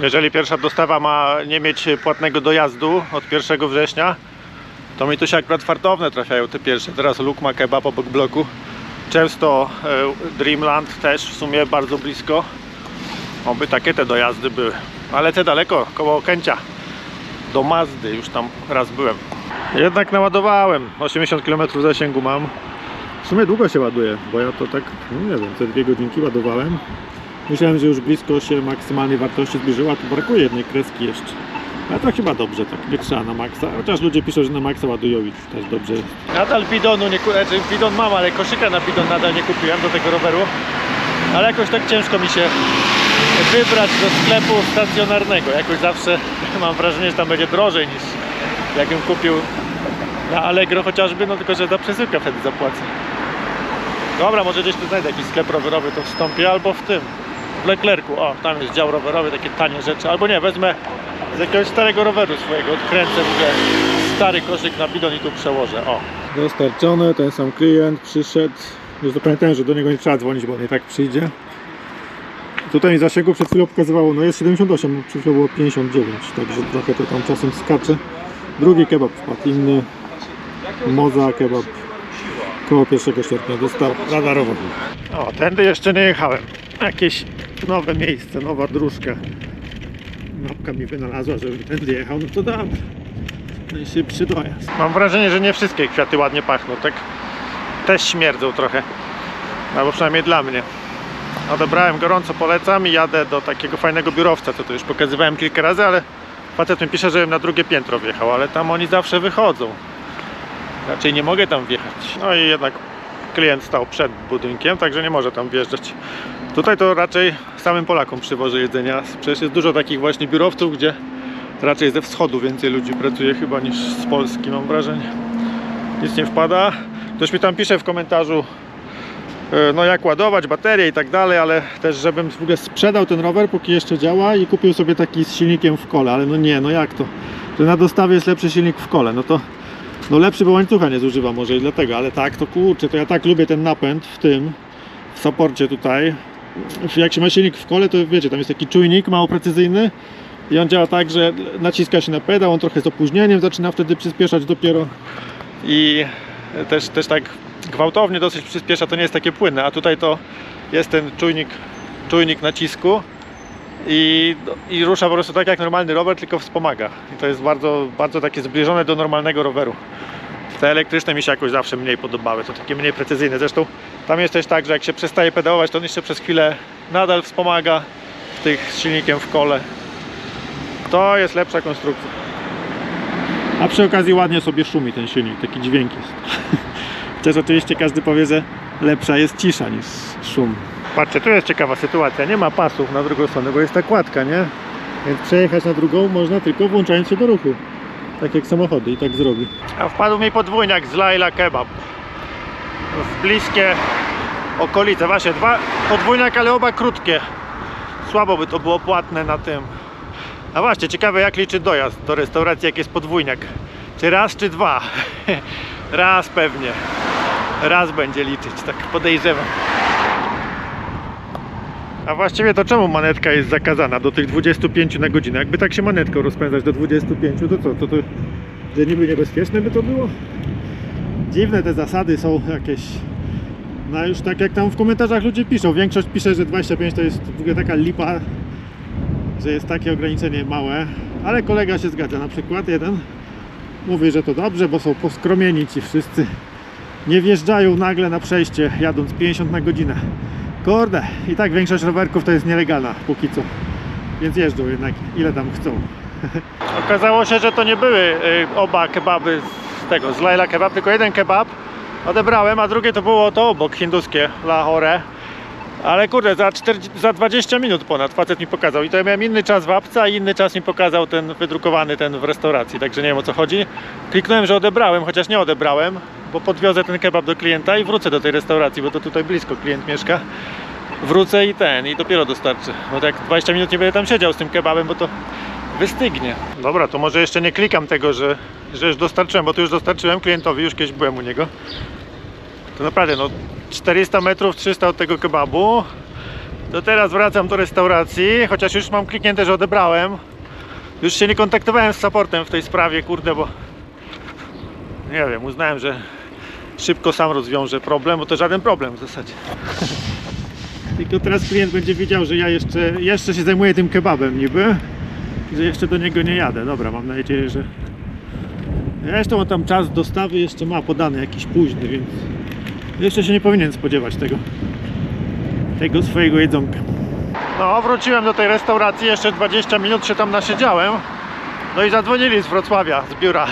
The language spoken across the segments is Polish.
Jeżeli pierwsza dostawa ma nie mieć płatnego dojazdu od 1 września, to mi to się akurat fartowne trafiają te pierwsze. Teraz Lukma Kebab obok bloku. Często e, Dreamland też w sumie bardzo blisko. Oby takie te dojazdy były. Ale te daleko, koło Okęcia. Do Mazdy już tam raz byłem. Jednak naładowałem. 80 km zasięgu mam. W sumie długo się ładuje, bo ja to tak, no nie wiem, te dwie godzinki ładowałem. Myślałem, że już blisko się maksymalnej wartości zbliżyła, tu brakuje jednej kreski jeszcze. Ale to chyba dobrze, tak nie trzeba na maksa. Chociaż ludzie piszą, że na maksa ładują i też dobrze jest. Nadal bidonu nie kupiłem, znaczy bidon mam, ale koszyka na bidon nadal nie kupiłem do tego roweru. Ale jakoś tak ciężko mi się wybrać do sklepu stacjonarnego. Jakoś zawsze mam wrażenie, że tam będzie drożej niż jakbym kupił na Allegro chociażby, no tylko że za przesyłkę wtedy zapłacę. Dobra, może gdzieś tu znajdę jakiś sklep rowerowy, to wstąpię albo w tym, Leclercu. O, tam jest dział rowerowy, takie tanie rzeczy. Albo nie, wezmę z jakiegoś starego roweru swojego, odkręcę stary koszyk na bidon i tu przełożę. O. Dostarczone, ten sam klient przyszedł. Już zapamiętałem, że do niego nie trzeba dzwonić, bo on i tak przyjdzie. Tutaj mi zasięgu przed chwilą pokazywało, no jest 78, przed chwilą było 59, także trochę to tam czasem skacze. Drugi kebab wpadł, inny Moza kebab koło 1 sierpnia dostał radarowo. O, tędy jeszcze nie jechałem. Jakieś nowe miejsce, nowa dróżka. Mapka mi wynalazła, żebym tędy jechał, no to dam. Najszybszy dojazd. Mam wrażenie, że nie wszystkie kwiaty ładnie pachną, tak też śmierdzą trochę. Albo przynajmniej dla mnie. Odebrałem gorąco, polecam i jadę do takiego fajnego biurowca, co tu już pokazywałem kilka razy, ale facet mi pisze, żebym na drugie piętro wjechał, ale tam oni zawsze wychodzą. Raczej nie mogę tam wjechać. No i jednak klient stał przed budynkiem, także nie może tam wjeżdżać. Tutaj to raczej samym Polakom przywożę jedzenia. Przecież jest dużo takich właśnie biurowców, gdzie raczej ze wschodu więcej ludzi pracuje chyba niż z Polski, mam wrażenie. Nic nie wpada. Ktoś mi tam pisze w komentarzu, e, no jak ładować baterie i tak dalej, ale też żebym w ogóle sprzedał ten rower, póki jeszcze działa i kupił sobie taki z silnikiem w kole, ale no nie, no jak to? Że na dostawie jest lepszy silnik w kole, no to no lepszy, bo łańcucha nie zużywa może i dlatego, ale tak, to kurczę, to ja tak lubię ten napęd w tym, w saporcie tutaj. Jak się ma silnik w kole, to wiecie, tam jest taki czujnik mało precyzyjny i on działa tak, że naciska się na pedał, on trochę z opóźnieniem zaczyna wtedy przyspieszać dopiero i też, też tak gwałtownie dosyć przyspiesza, to nie jest takie płynne, a tutaj to jest ten czujnik, czujnik nacisku i, i rusza po prostu tak jak normalny rower, tylko wspomaga. I to jest bardzo, bardzo takie zbliżone do normalnego roweru. Te elektryczne mi się jakoś zawsze mniej podobały, to takie mniej precyzyjne. Zresztą tam jest też tak, że jak się przestaje pedałować, to on jeszcze przez chwilę nadal wspomaga tych z silnikiem w kole. To jest lepsza konstrukcja. A przy okazji ładnie sobie szumi ten silnik, taki dźwięk jest. Chociaż oczywiście każdy powie, że lepsza jest cisza niż szum. Patrzcie, tu jest ciekawa sytuacja. Nie ma pasów na drugą stronę, bo jest ta kładka, nie? Więc przejechać na drugą można tylko włączając się do ruchu. Tak jak samochody i tak zrobi. A wpadł mi podwójniak z Laila Kebab. W bliskie okolice. Właśnie dwa podwójniak, ale oba krótkie. Słabo by to było płatne na tym. A właśnie, ciekawe jak liczy dojazd do restauracji, jak jest podwójniak. Czy raz, czy dwa? raz pewnie. Raz będzie liczyć, tak podejrzewam. A właściwie to czemu manetka jest zakazana do tych 25 na godzinę? Jakby tak się manetką rozpędzać do 25, to co? To, to że niby niebezpieczne by to było? Dziwne te zasady są jakieś. No już tak jak tam w komentarzach ludzie piszą, większość pisze, że 25 to jest w ogóle taka lipa, że jest takie ograniczenie małe, ale kolega się zgadza, na przykład jeden mówi, że to dobrze, bo są poskromieni ci wszyscy. Nie wjeżdżają nagle na przejście, jadąc 50 na godzinę. Kurde, i tak większość rowerków to jest nielegalna póki co. Więc jeżdżą jednak ile tam chcą. Okazało się, że to nie były y, oba kebaby z tego, z Laila Kebab, tylko jeden kebab odebrałem, a drugie to było to obok, hinduskie, Lahore. Ale kurde, za, 40, za 20 minut ponad facet mi pokazał i to ja miałem inny czas w apce, a inny czas mi pokazał ten wydrukowany ten w restauracji, także nie wiem o co chodzi. Kliknąłem, że odebrałem, chociaż nie odebrałem, bo podwiozę ten kebab do klienta i wrócę do tej restauracji, bo to tutaj blisko klient mieszka. Wrócę i ten, i dopiero dostarczę. Bo tak 20 minut nie będę tam siedział z tym kebabem, bo to wystygnie. Dobra, to może jeszcze nie klikam tego, że, że już dostarczyłem, bo to już dostarczyłem klientowi, już kiedyś byłem u niego. To naprawdę, no 400 metrów, 300 od tego kebabu To teraz wracam do restauracji, chociaż już mam kliknięte, że odebrałem. Już się nie kontaktowałem z supportem w tej sprawie, kurde, bo nie wiem, uznałem, że szybko sam rozwiążę problem, bo to żaden problem w zasadzie. Tylko teraz klient będzie wiedział, że ja jeszcze, jeszcze się zajmuję tym kebabem niby, że jeszcze do niego nie jadę. Dobra, mam nadzieję, że Zresztą on tam czas dostawy jeszcze ma podany jakiś późny, więc jeszcze się nie powinien spodziewać tego tego swojego jedzonka. No, wróciłem do tej restauracji, jeszcze 20 minut się tam nasiedziałem. No i zadzwonili z Wrocławia, z biura.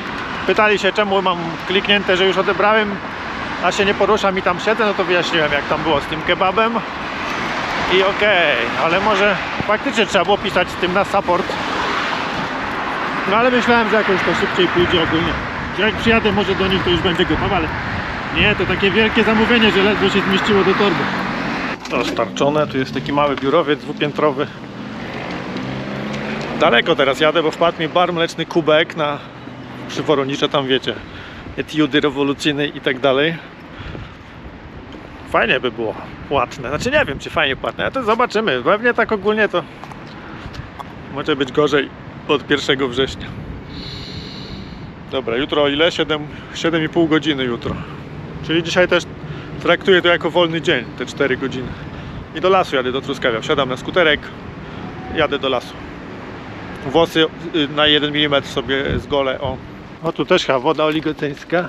Pytali się, czemu mam kliknięte, że już odebrałem, a się nie poruszam i tam siedzę, no to wyjaśniłem, jak tam było z tym kebabem. I okej, ale może faktycznie trzeba było pisać z tym na support. No ale myślałem, że jakoś to szybciej pójdzie ogólnie. Że jak przyjadę może do nich, to już będzie gotowe, ale nie, to takie wielkie zamówienie, że ledwo się zmieściło do torby. Dostarczone, tu jest taki mały biurowiec dwupiętrowy. Daleko teraz jadę, bo wpadł mi bar mleczny kubek na przy Woronicza, tam wiecie, etiudy rewolucyjne i tak dalej. Fajnie by było płatne, znaczy nie wiem czy fajnie płatne, ale to zobaczymy, pewnie tak ogólnie to może być gorzej od 1 września. Dobra, jutro ile? 7, 7,5 godziny jutro. Czyli dzisiaj też traktuję to jako wolny dzień, te 4 godziny. I do lasu jadę, do Truskawia. Wsiadam na skuterek, jadę do lasu. Włosy y, na 1 mm sobie zgolę, o. O, tu też chyba woda oligoceńska.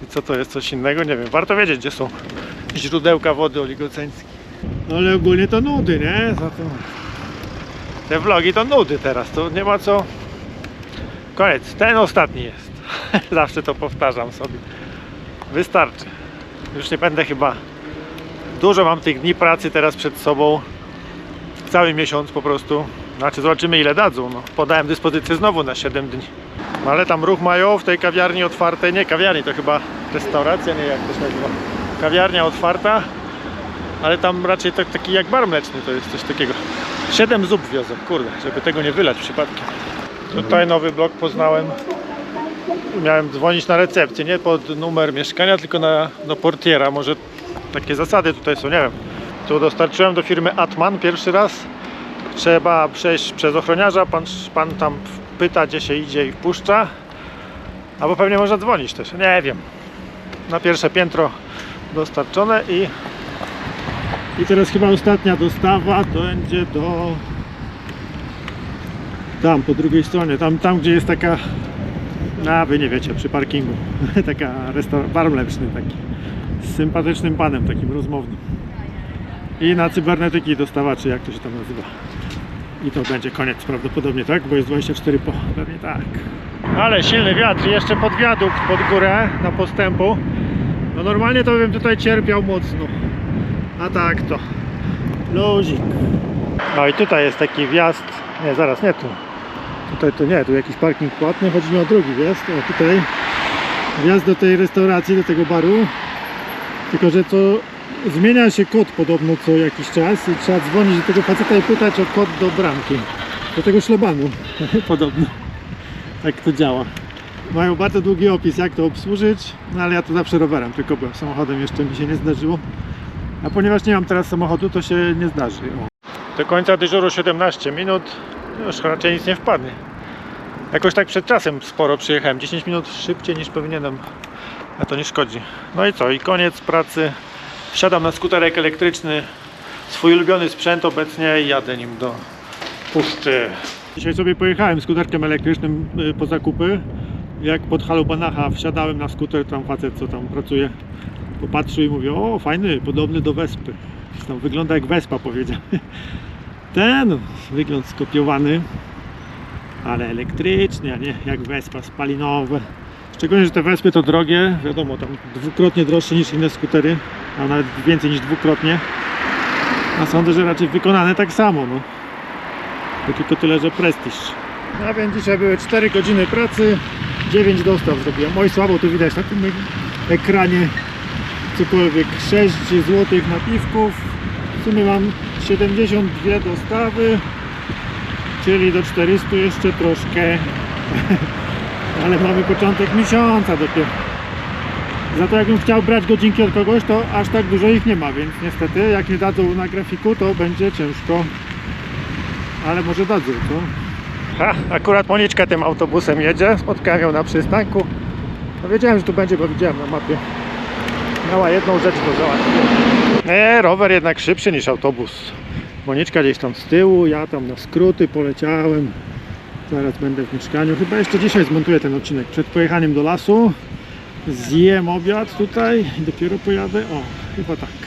Czy co to jest, coś innego? Nie wiem. Warto wiedzieć, gdzie są źródełka wody oligoceńskiej. No ale ogólnie to nudy, nie? Za to... Te vlogi to nudy teraz, to nie ma co... Koniec, ten ostatni jest. Zawsze to powtarzam sobie. Wystarczy. Już nie będę chyba. Dużo mam tych dni pracy teraz przed sobą. Cały miesiąc po prostu. Znaczy zobaczymy ile dadzą. No, podałem dyspozycję znowu na 7 dni. No, ale tam ruch mają w tej kawiarni otwartej. Nie kawiarni, to chyba restauracja, nie jak to się nazywa. Kawiarnia otwarta. Ale tam raczej tak, taki jak bar mleczny to jest coś takiego. 7 zup wiozę, kurde, żeby tego nie wylać przypadkiem. Tutaj nowy blok poznałem miałem dzwonić na recepcję, nie pod numer mieszkania, tylko na, portiera. Może takie zasady tutaj są, nie wiem. Tu dostarczyłem do firmy Atman pierwszy raz. Trzeba przejść przez ochroniarza, pan, pan tam pyta, gdzie się idzie i wpuszcza. Albo pewnie można dzwonić też, nie wiem. Na pierwsze piętro dostarczone i i teraz chyba ostatnia dostawa to będzie do tam po drugiej stronie, tam, tam gdzie jest taka a wy nie wiecie, przy parkingu. Taka restauracja, bar mleczny taki. Z sympatycznym panem, takim rozmownym. I na cybernetyki dostawa, czy jak to się tam nazywa. I to będzie koniec prawdopodobnie, tak? Bo jest 24 po. Pewnie tak. Ale silny wiatr, jeszcze pod wiadukt, pod górę, na postępu. No normalnie to bym tutaj cierpiał mocno. A tak to luzik. No i tutaj jest taki wjazd. Nie, zaraz, nie tu. Tutaj to nie, tu jakiś parking płatny, chodzi mi o drugi wjazd. O tutaj wjazd do tej restauracji, do tego baru. Tylko, że to zmienia się kod podobno co jakiś czas i trzeba dzwonić do tego faceta i pytać o kod do bramki. Do tego szlabanu podobno. Tak to działa. Mają bardzo długi opis jak to obsłużyć, no ale ja to zawsze rowerem tylko byłem. Samochodem jeszcze mi się nie zdarzyło. A ponieważ nie mam teraz samochodu, to się nie zdarzy. O. Do końca dyżuru 17 minut. Już raczej nic nie wpadnie. Jakoś tak przed czasem sporo przyjechałem. 10 minut szybciej niż powinienem. A to nie szkodzi. No i co? I koniec pracy. Wsiadam na skuterek elektryczny. Swój ulubiony sprzęt obecnie i jadę nim do puszczy. Dzisiaj sobie pojechałem skuterkiem elektrycznym y, po zakupy. Jak pod Halubanacha wsiadałem na skuter, tam facet co tam pracuje, popatrzył i mówi, o fajny, podobny do Wespy. Tam wygląda jak Wespa powiedział. Ten wygląd skopiowany, ale elektryczny, a nie jak Vespa spalinowe. Szczególnie, że te Vespy to drogie, wiadomo, tam dwukrotnie droższe niż inne skutery, a nawet więcej niż dwukrotnie. A sądzę, że raczej wykonane tak samo, no. To tylko tyle, że prestiż. A więc dzisiaj były 4 godziny pracy, 9 dostaw zrobiłem. Oj, słabo tu widać na tym ekranie cokolwiek 6 zł napiwków. W sumie mam 72 dostawy, czyli do 400 jeszcze troszkę. Ale mamy początek miesiąca dopiero. Za to jakbym chciał brać godzinki od kogoś, to aż tak dużo ich nie ma, więc niestety jak nie dadzą na grafiku, to będzie ciężko. Ale może dadzą, to Ha, akurat Moniczka tym autobusem jedzie. Spotkałem ją na przystanku. No wiedziałem, że tu będzie, bo widziałem na mapie. Miała jedną rzecz do załatwienia. Nie, rower jednak szybszy niż autobus. Moniczka gdzieś tam z tyłu, ja tam na skróty poleciałem. Zaraz będę w mieszkaniu. Chyba jeszcze dzisiaj zmontuję ten odcinek przed pojechaniem do lasu. Zjem obiad tutaj i dopiero pojadę. O, chyba tak.